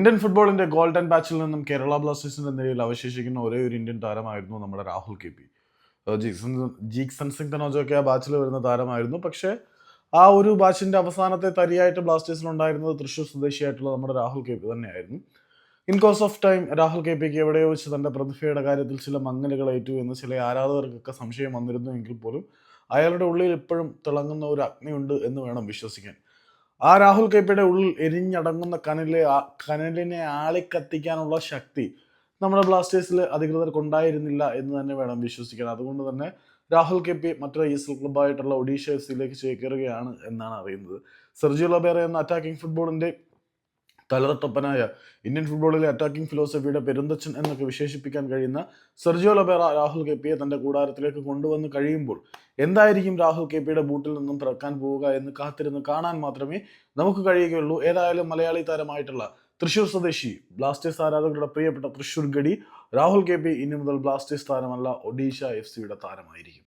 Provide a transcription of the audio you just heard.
Indian ഫുട്ബോളിന്റെ golden ബാച്ചിൽ നിന്നും കേരള ബ്ലാസ്റ്റേഴ്സിന്റെ നിലയിൽ അവശേഷിക്കുന്ന ഒരേ ഒരു ഇന്ത്യൻ താരമായിരുന്നു നമ്മുടെ രാഹുൽ കെ പി. ജീക്സൺ ജീക്സൺ സിംഗ് തനോജൊക്കെ ആ ബാച്ചിൽ വരുന്ന താരമായിരുന്നു. പക്ഷേ ആ ഒരു ബാച്ചിന്റെ അവസാനത്തെ തരിയായിട്ട് ബ്ലാസ്റ്റേഴ്സിൽ ഉണ്ടായിരുന്നത് തൃശ്ശൂർ സ്വദേശിയായിട്ടുള്ള നമ്മുടെ രാഹുൽ കെ പി തന്നെയായിരുന്നു. In course of time Rahul K പിക്ക് എവിടെയോ വെച്ച് തന്റെ പ്രതിഭയുടെ കാര്യത്തിൽ ചില മങ്ങലുകൾ ഏറ്റു എന്ന് ചില ആരാധകർക്കൊക്കെ സംശയം വന്നിരുന്നു എങ്കിൽ പോലും അയാളുടെ ഉള്ളിൽ ഇപ്പോഴും തിളങ്ങുന്ന ഒരു അഗ്നിയുണ്ട് എന്ന് വേണം വിശ്വസിക്കാൻ. ആ രാഹുൽ കെപ്പിയുടെ ഉള്ളിൽ എരിഞ്ഞടങ്ങുന്ന കനലിലെ ആ- കനലിനെ ആളിക്കത്തിക്കാനുള്ള ശക്തി നമ്മുടെ ബ്ലാസ്റ്റേഴ്സിൽ അധികൃതർക്ക് ഉണ്ടായിരുന്നില്ല എന്ന് തന്നെ വേണം വിശ്വസിക്കാൻ. അതുകൊണ്ട് തന്നെ രാഹുൽ കെ പി മറ്റൊരു ഐ എസ് എൽ ക്ലബ്ബായിട്ടുള്ള ഒഡീഷ എഫ് സിയിലേക്ക് ചേക്കേറുകയാണ് എന്നാണ് അറിയുന്നത്. സെർജിയോ ലബേറ എന്ന അറ്റാക്കിംഗ് ഫുട്ബോളിന്റെ തലതൊട്ടപ്പനായ ഇന്ത്യൻ ഫുട്ബോളിലെ അറ്റാക്കിംഗ് ഫിലോസഫിയുടെ പെരുന്തച്ഛൻ എന്നൊക്കെ വിശേഷിപ്പിക്കാൻ കഴിയുന്ന സെർജിയോ ലബേറ രാഹുൽ കെ പിയെ തന്റെ കൂടാരത്തിലേക്ക് കൊണ്ടുവന്ന് കഴിയുമ്പോൾ എന്തായിരിക്കും രാഹുൽ കെ പിയുടെ ബൂട്ടിൽ നിന്നും പിറക്കാൻ പോവുക എന്ന് കാത്തിരുന്ന് കാണാൻ മാത്രമേ നമുക്ക് കഴിയുകയുള്ളൂ. ഏതായാലും മലയാളി താരമായിട്ടുള്ള തൃശൂർ സ്വദേശി ബ്ലാസ്റ്റേഴ്സ് ആരാധകരുടെ പ്രിയപ്പെട്ട തൃശൂർ ഗഡി രാഹുൽ കെ പി ഇനി മുതൽ ബ്ലാസ്റ്റേഴ്സ് താരമല്ല ഒഡീഷ എഫ് സിയുടെ താരമായിരിക്കും.